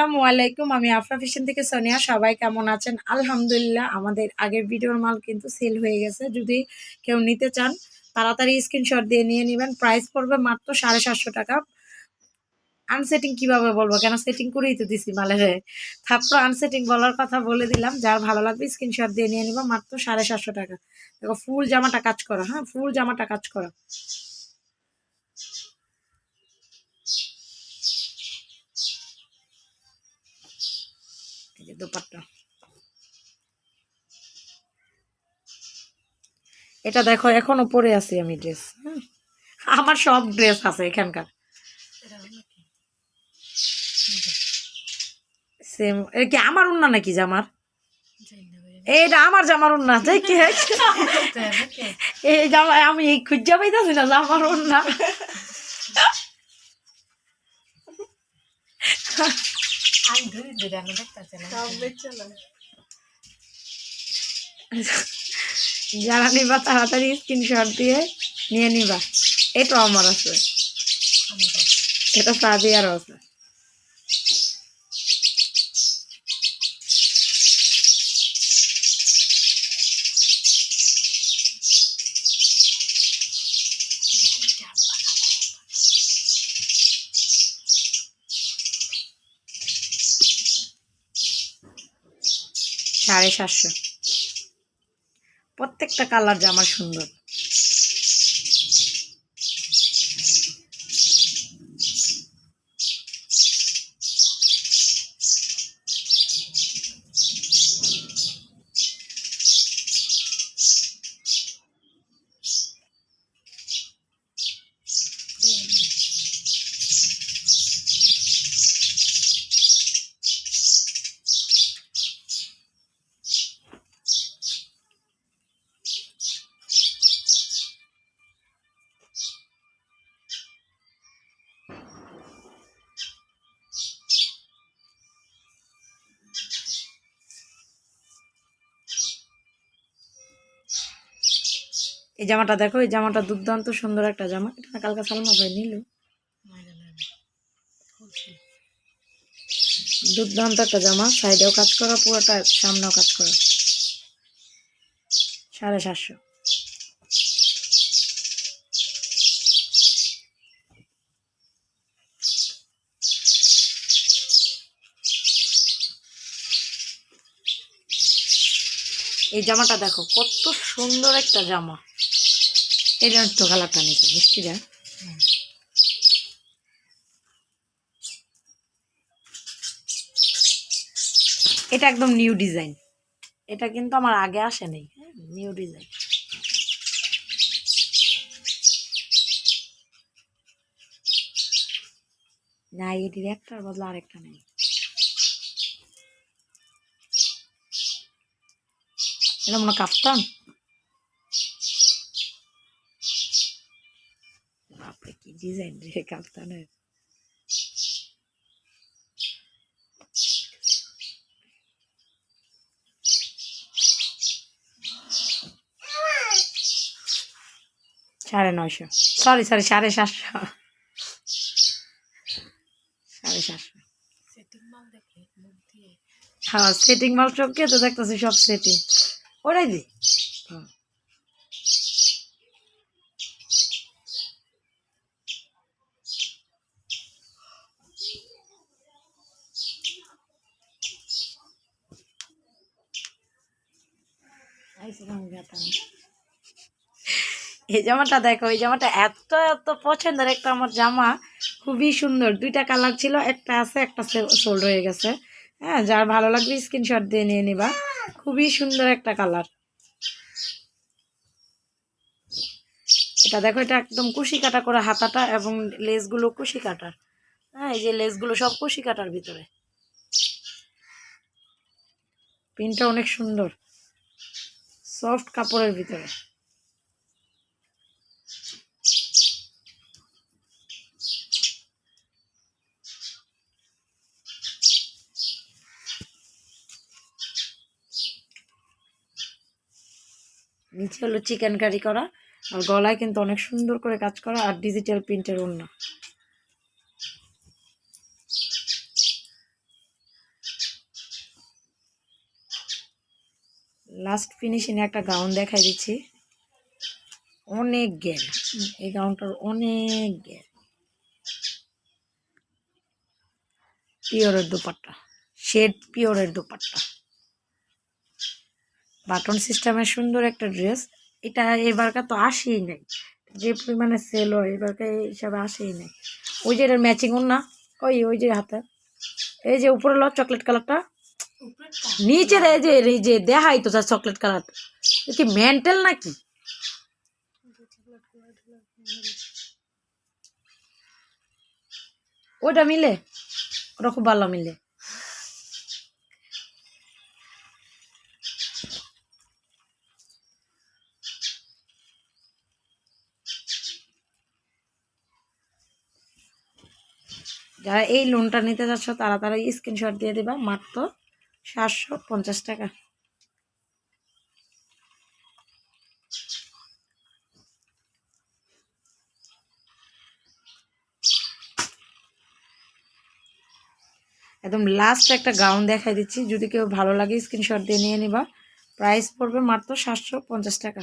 আসসালামু আলাইকুম। আমি আফরা ফ্যাশন থেকে সোনিয়া। সবাই কেমন আছেন? আলহামদুলিল্লাহ, আমাদের আগের ভিডিওর মাল কিন্তু সেল হয়ে গেছে। যদি কেউ নিতে চান, তাড়াতাড়ি স্ক্রিনশট দিয়ে নিয়ে নেবেন। প্রাইস পড়বে মাত্র সাড়ে সাতশো টাকা। আনসেটিং কীভাবে বলব? কেন সেটিং করেই তো দিছি মালের তারপর আনসেটিং বলার কথা বলে দিলাম। যার ভালো লাগবে স্ক্রিনশট দিয়ে নিয়ে নিবা। মাত্র সাড়ে সাতশো টাকা। দেখো ফুল জামাটা কাজ করা হ্যাঁ? ফুল জামাটা কাজ করা। দোপাট্টা। এটা দেখো, এখনও পরে আছি আমি ড্রেস আমার সব ড্রেস আছে এখানকার। সেম কি আমার উন্না নাকি জামার? এটা আমার জামার উন্না তাই কি এই জামা আমি এই খুঁজা পাইতেছি না জামার উন্না। যারা নিবা তাড়াতাড়ি স্ক্রিন স্ক্রিনশট দিয়ে নিয়ে নিবা। এটা আমার আছে। এটা সাদিয়ারও আছে। সাড়ে সাতশো। প্রত্যেকটা কালার জামা সুন্দর। এই জামাটা দেখো, এই জামাটা দুর্দান্ত সুন্দর একটা জামা। এটা কালকা সালমা ভাই নিল? দুর্দান্ত একটা জামা। সাইডেও কাজ করা, পুরোটা সামনেও কাজ করা। সাড়ে সাতশো। এই জামাটা দেখো কত সুন্দর একটা জামা। এটা একটু কালারটা নিচে মিষ্টিটা। এটা একদম নিউ ডিজাইন। এটা কিন্তু আমার আগে আসে নেই নিউ ডিজাইন। না এটির একটার বদলে আরেকটা নেই। এটা মনে কাফতান। বাপরে কি ডিজাইন রে কাফতানের। সাড়ে নয়শো। সরি সরি সাড়ে সাতশো। সাড়ে সাতশো। হ্যাঁ সেটিং মাল চোখে তো দেখতেছি সব সেটিং ওরাই দি এই জামাটা দেখো এই জামাটা এত এত পছন্দের একটা আমার জামা। খুবই সুন্দর। দুইটা কালার ছিল একটা আছে একটা সোল্ড হয়ে গেছে। হ্যাঁ যার ভালো লাগবে স্ক্রিনশট দিয়ে নিয়ে নিবা। খুবই সুন্দর একটা কালার। এটা দেখো, এটা একদম কুশি কাটা করে হাতাটা এবং লেসগুলো কুশি কাটার। হ্যাঁ এই যে লেসগুলো সব কুশি কাটার ভিতরে। পিনটা অনেক সুন্দর। সফট কাপড়ের ভিতরে। নিচে হলো চিকেন কারি করা। আর গলায় কিন্তু অনেক সুন্দর করে কাজ করা আর ডিজিটাল প্রিন্টের ওড়না। লাস্ট ফিনিশিং একটা গাউন দেখাই দিচ্ছি। অনেক গ্যাপ এই গাউনটার অনেক গ্যাপ পিওরের দুপাট্টা। শেড পিওরের দুপাট্টা। বাটন সিস্টেমের সুন্দর একটা ড্রেস, এটা এবারকার তো আসেই নাই। যে পরিমাণে সেল হয় এবারকার এই হিসাবে আসেই নাই। ওই যে এটার ম্যাচিং না? ওই ওই যে হাতে। এই যে উপরে ল চকলেট কালারটা নিচে এই যে এই যে দেখাই তো যা চকলেট কালারটা এ কি মেন্টাল নাকি? ওটা মিলে? ওটা খুব ভালো মিলে। যারা এই লোনটা নিতে চাচ্ছ, তারা তারা স্ক্রিনশট দিয়ে দিবা, মাত্র সাতশো পঞ্চাশ টাকা। একদম লাস্ট একটা গাউন দেখাই দিচ্ছি, যদি কেউ ভালো লাগে স্ক্রিনশট দিয়ে নিয়ে নিবা। প্রাইস পড়বে মাত্র সাতশো পঞ্চাশ টাকা।